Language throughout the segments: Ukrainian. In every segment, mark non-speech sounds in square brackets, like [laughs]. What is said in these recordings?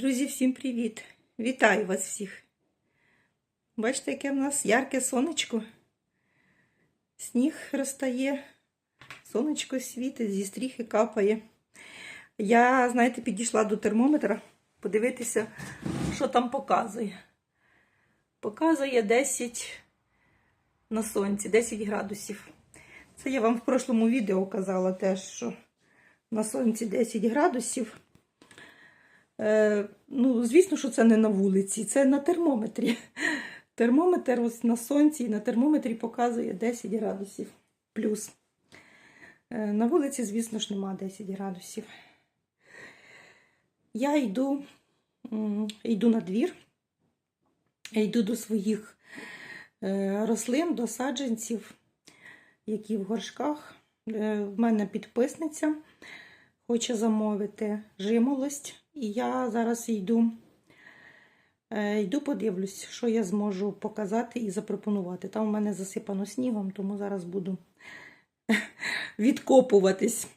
Привіт! Вітаю вас всіх! Бачите, яке в нас ярке сонечко. Сніг розтає, сонечко світить, зі стріхи капає. Я, знаєте, підійшла до термометра подивитися, що там показує. Показує 10 на сонці, 10 градусів. Це я вам в прошлому відео казала теж, що на сонці 10 градусів. Е, ну, звісно, що це не на вулиці, це на термометрі. [laughs] Термометр ось на сонці і на термометрі показує 10 градусів плюс. Е, на вулиці, звісно ж, нема 10 градусів. Я йду, йду на двір, йду до своїх е, рослин, до саджанців, які в горшках. В мене підписниця хоче замовити жимолость. І я зараз йду, е, йду подивлюсь, що я зможу показати і запропонувати. Там у мене засипано снігом, тому зараз буду [laughs] відкопуватись.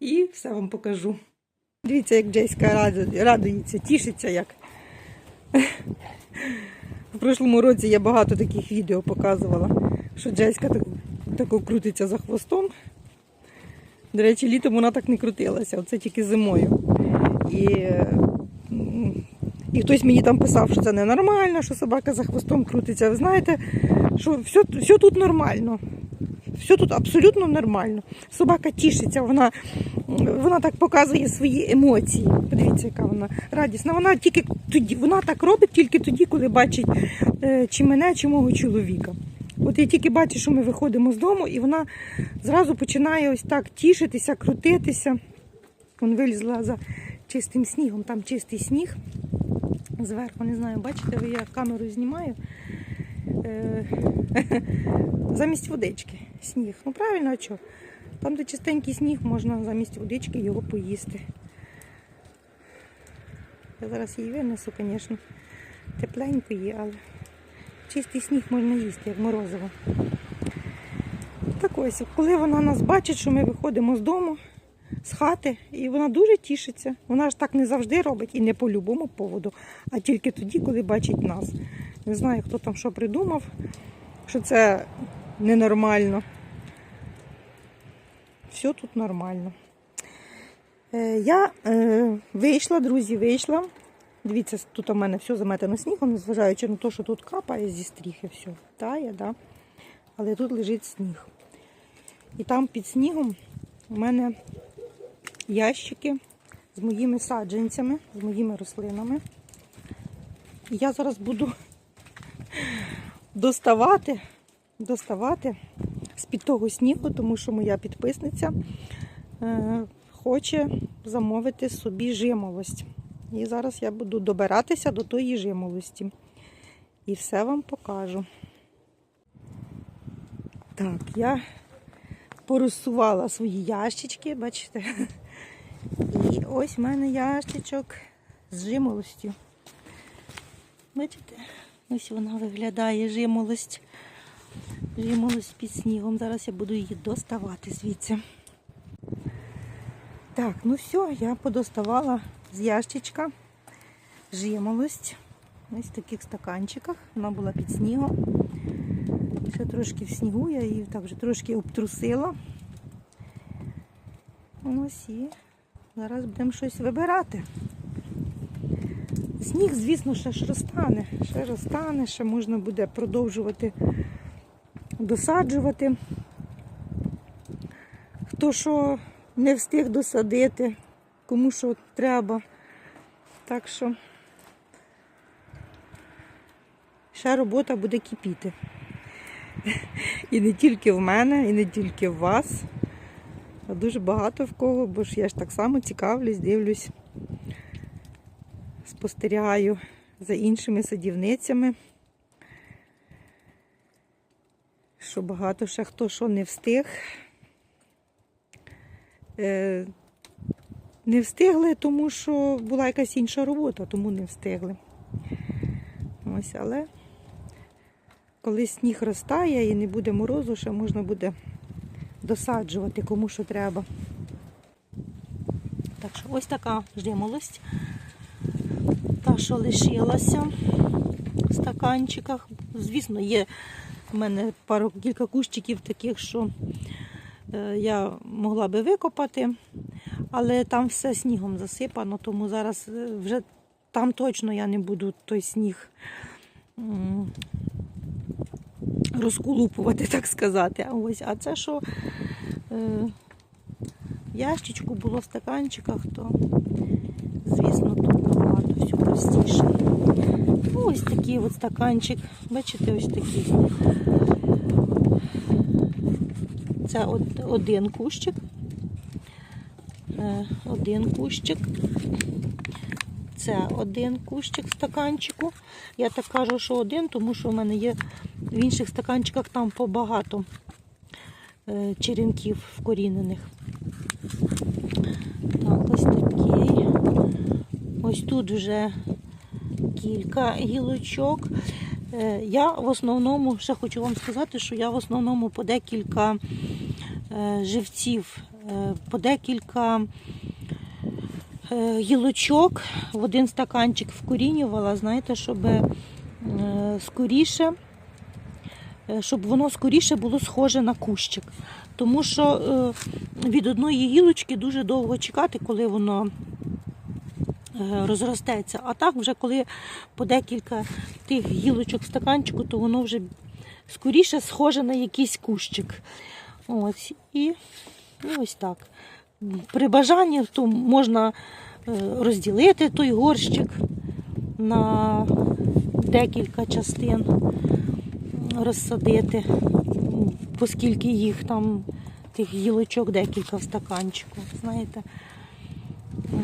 І все вам покажу. Дивіться, як Джейська радується, тішиться як. [laughs] В прошлому році я багато таких відео показувала, що Джеська так, тако крутиться за хвостом. До речі, літом вона так не крутилася, оце тільки зимою. І, і хтось мені там писав, що це ненормально, що собака за хвостом крутиться. Ви знаєте, що все, все тут нормально. Все тут абсолютно нормально. Собака тішиться, вона, вона так показує свої емоції. Подивіться, яка вона радісна. Вона тільки тоді, вона так робить тільки тоді, коли бачить е, чи мене, чи мого чоловіка. От я тільки бачу, що ми виходимо з дому, і вона зразу починає ось так тішитися, крутитися. Вон вилізла за чистим снігом, там чистий сніг. Зверху, не знаю, бачите, ви я камеру знімаю. Е, [laughs] замість водички сніг. Ну правильно, а що? Там, де чистенький сніг, можна замість водички його поїсти. Я зараз її винесу, звісно. Тепленько є, але чистий сніг можна їсти, як морозиво. Так ось, коли вона нас бачить, що ми виходимо з дому, з хати, і вона дуже тішиться. Вона ж так не завжди робить і не по любому поводу, а тільки тоді, коли бачить нас. Не знаю, хто там що придумав, що це ненормально. Все тут нормально. Е, я е, вийшла, друзі, вийшла. Дивіться, тут у мене все заметено снігом, незважаючи на те, що тут капає зі стріхи, все тає, да? але тут лежить сніг. І там під снігом у мене ящики з моїми саджанцями, з моїми рослинами. І я зараз буду доставати, доставати з-під того снігу, тому що моя підписниця е, хоче замовити собі жимолость. І зараз я буду добиратися до тої жимолості. І все вам покажу. Так, я порозсувала свої ящички, бачите? І ось в мене ящичок з жимолостю. Бачите? Ось вона виглядає жимолость. Жимолость під снігом. Зараз я буду її доставати звідси. Так, ну все, я подоставала з ящичка жимолость. Ось в таких стаканчиках. Вона була під снігом. Ще трошки в снігу, я її так вже трошки обтрусила. Ось і зараз будемо щось вибирати. Сніг, звісно, ще ж розтане, ще розтане, ще можна буде продовжувати досаджувати. Хто що не встиг досадити, кому що треба. Так що ще робота буде кипіти. І не тільки в мене, і не тільки в вас, дуже багато в кого, бо ж я ж так само цікавлюсь, дивлюсь, спостерігаю за іншими садівницями. Що багато ще хто що не встиг. Е, Не встигли, тому що була якась інша робота, тому не встигли. Ось, але коли сніг розтає і не буде морозу, ще можна буде досаджувати кому що треба. Так що ось така жимолость. та, що лишилася в стаканчиках. Звісно, є в мене пару кілька кущиків таких, що е, я могла би викопати, але там все снігом засипано, тому зараз е, вже там точно я не буду той сніг розколупувати, так сказати. А ось, а це що е, ящичку було в стаканчиках, то звісно тут набагато все простіше. Ну, ось такий от стаканчик. Бачите, ось такий. Це од- один кущик. Е, Один кущик. Це один кущик стаканчику. Я так кажу, що один, тому що в мене є в інших стаканчиках там побагато е, черенків вкорінених. Так, ось такий. Ось тут вже кілька гілочок. Е, Я в основному, ще хочу вам сказати, що я в основному по декілька е, живців, по декілька гілочок в один стаканчик вкорінювала, знаєте, щоб е, скоріше, е, щоб воно скоріше було схоже на кущик. Тому що е, від одної гілочки дуже довго чекати, коли воно е, розростеться. А так, вже коли по декілька тих гілочок в стаканчику, то воно вже скоріше схоже на якийсь кущик. Ось. І ну, ось так. При бажанні то можна е, розділити той горщик на декілька частин, розсадити, оскільки їх там тих гілочок декілька в стаканчику. Знаєте.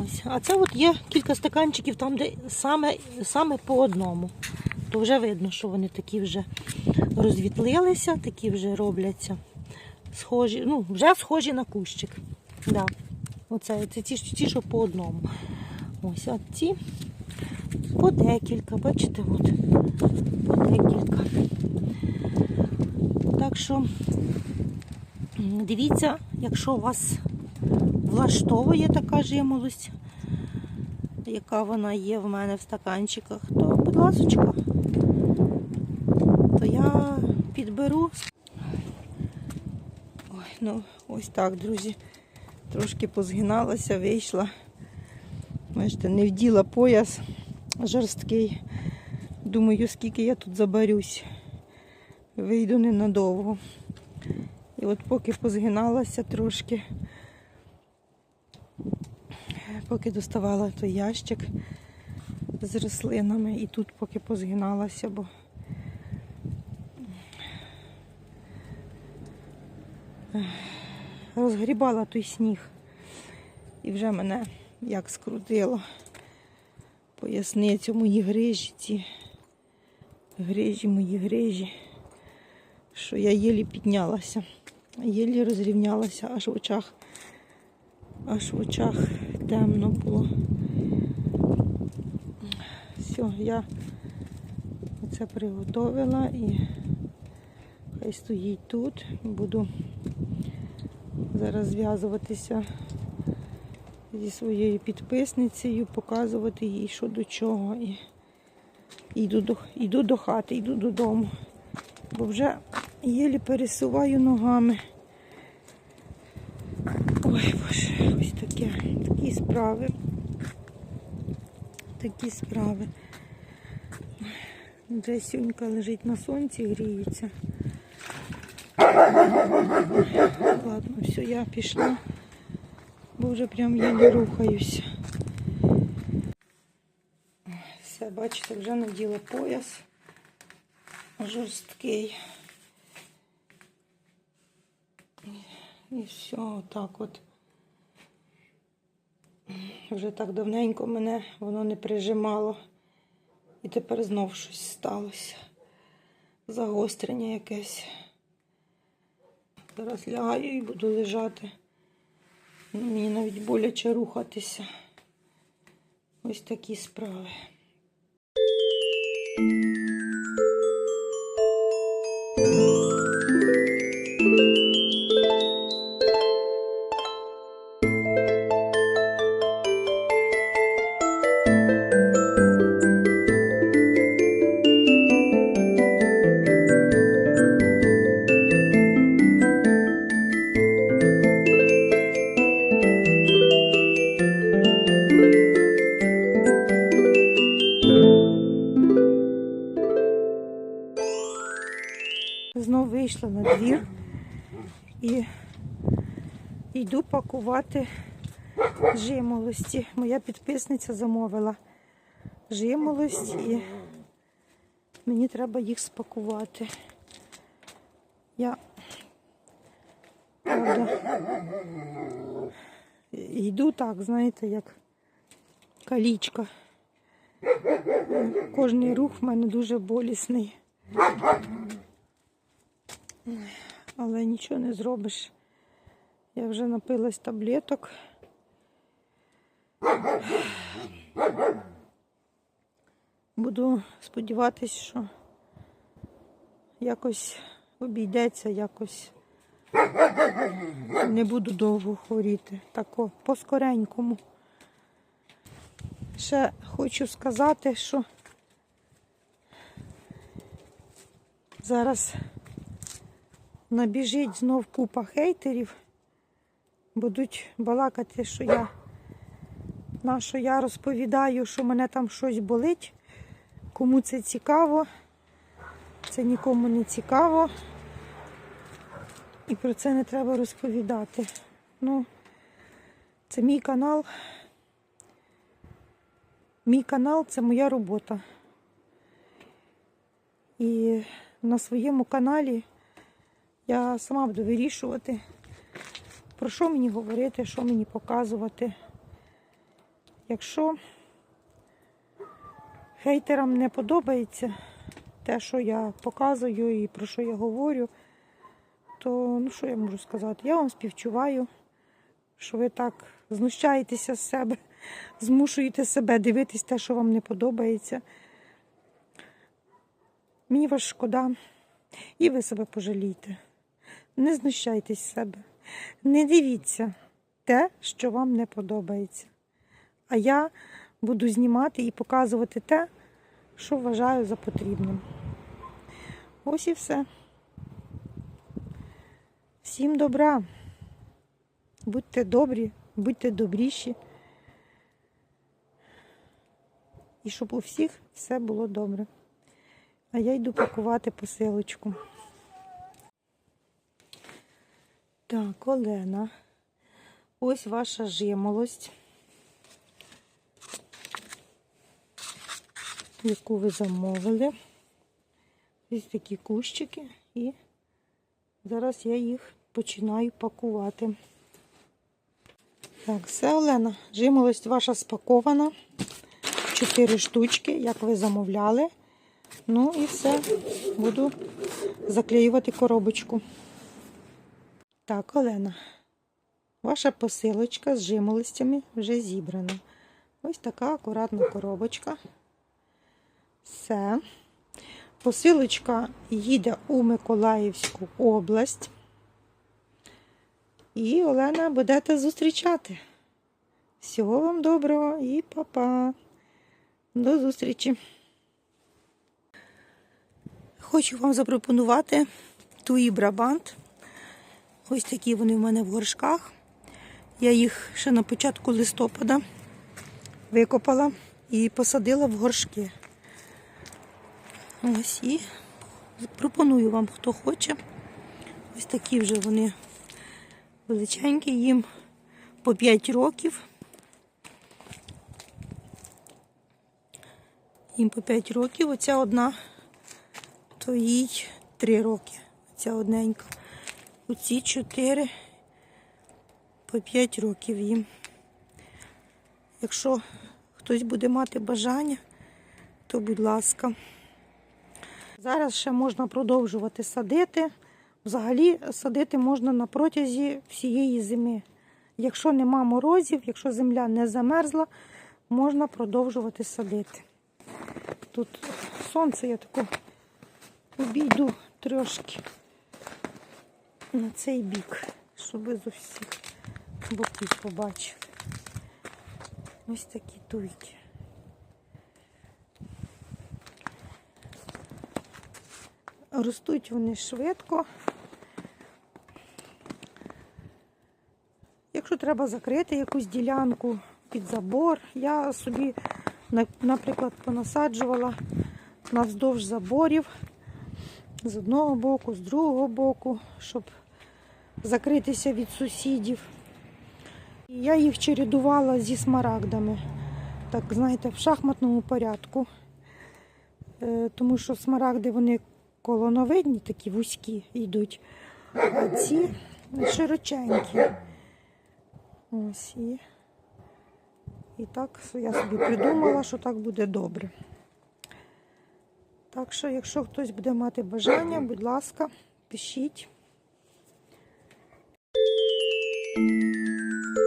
Ось. А це от є кілька стаканчиків там, де саме, саме по одному. То вже видно, що вони такі вже розвітлилися, такі вже робляться. Схожі, ну, вже схожі на кущик. Да. Оце, це ті, ті, що по одному. Ось, а ці по декілька, бачите, от, по декілька. Так що дивіться, якщо вас влаштовує така жимолость, яка вона є в мене в стаканчиках, то, будь ласочка, то я підберу. Ой, ну ось так, друзі. Трошки позгиналася, вийшла. Бачите, не вділа пояс жорсткий. Думаю, скільки я тут забарюсь. Вийду ненадовго. І от поки позгиналася трошки, поки доставала той ящик з рослинами, і тут поки позгиналася, бо розгрібала той сніг. І вже мене як скрутило поясницю мої грижі, ці грижі, мої грижі, що я єлі піднялася, єлі розрівнялася, аж в очах, аж в очах темно було. Все, я це приготовила і хай стоїть тут. Буду зараз зв'язуватися зі своєю підписницею, показувати їй, що до чого. І йду до, йду до хати, йду додому. Бо вже єлі пересуваю ногами. Ой, боже, ось таке, такі справи. Такі справи. Вже сюнька лежить на сонці, гріється. Ладно, все, я пішла, бо вже прям єлі рухаюся. Все, бачите, вже наділа пояс жорсткий. І все, отак от. Вже так давненько мене воно не прижимало. І тепер знов щось сталося. Загострення якесь. Зараз лягаю і буду лежати. Мені навіть боляче рухатися. Ось такі справи. Йду пакувати жимолості. Моя підписниця замовила жимолость і мені треба їх спакувати. Я правда, йду так, знаєте, як калічка. Кожний рух в мене дуже болісний. Але нічого не зробиш. Я вже напилась таблеток. Буду сподіватися, що якось обійдеться, якось не буду довго хворіти. Тако по-скоренькому. Ще хочу сказати, що зараз набіжить знов купа хейтерів, будуть балакати, що я на що я розповідаю, що мене там щось болить. Кому це цікаво, це нікому не цікаво. І про це не треба розповідати. Ну, це мій канал. Мій канал це моя робота. І на своєму каналі я сама буду вирішувати, про що мені говорити, що мені показувати. Якщо хейтерам не подобається те, що я показую і про що я говорю, то ну що я можу сказати? Я вам співчуваю, що ви так знущаєтеся з себе, [laughs] змушуєте себе дивитись те, що вам не подобається. Мені вас шкода, і ви себе пожалійте. Не знущайтесь з себе. Не дивіться те, що вам не подобається. А я буду знімати і показувати те, що вважаю за потрібним. Ось і все. Всім добра. Будьте добрі, будьте добріші. І щоб у всіх все було добре. А я йду пакувати посилочку. Так, Олена. Ось ваша жимолость, яку ви замовили. Ось такі кущики і зараз я їх починаю пакувати. Так, все, Олена, жимолость ваша спакована. Чотири штучки, як ви замовляли. Ну і все, буду заклеювати коробочку. Так, Олена, ваша посилочка з жимолостями вже зібрана. Ось така акуратна коробочка. Все. Посилочка їде у Миколаївську область. І Олена будете зустрічати. Всього вам доброго і па-па. До зустрічі. Хочу вам запропонувати туї брабант. Ось такі вони в мене в горшках. Я їх ще на початку листопада викопала і посадила в горшки. Ось і пропоную вам, хто хоче. Ось такі вже вони величенькі, їм по 5 років. Їм по 5 років. Оця одна, то їй 3 роки. Ця одненька. Оці 4 по 5 років їм. Якщо хтось буде мати бажання, то будь ласка. Зараз ще можна продовжувати садити. Взагалі садити можна на протязі всієї зими. Якщо нема морозів, якщо земля не замерзла, можна продовжувати садити. Тут сонце я тако обійду трошки на цей бік, щоб ви з усіх боків побачили. Ось такі туйки. Ростуть вони швидко. Якщо треба закрити якусь ділянку під забор, я собі, наприклад, понасаджувала навздовж заборів З одного боку, з другого боку, щоб закритися від сусідів. Я їх чередувала зі смарагдами. Так, знаєте, в шахматному порядку. Е, Тому що смарагди вони колоновидні, такі вузькі йдуть, а ці широченькі. Ось і, і так я собі придумала, що так буде добре. Так що, якщо хтось буде мати бажання, будь ласка, пишіть. Música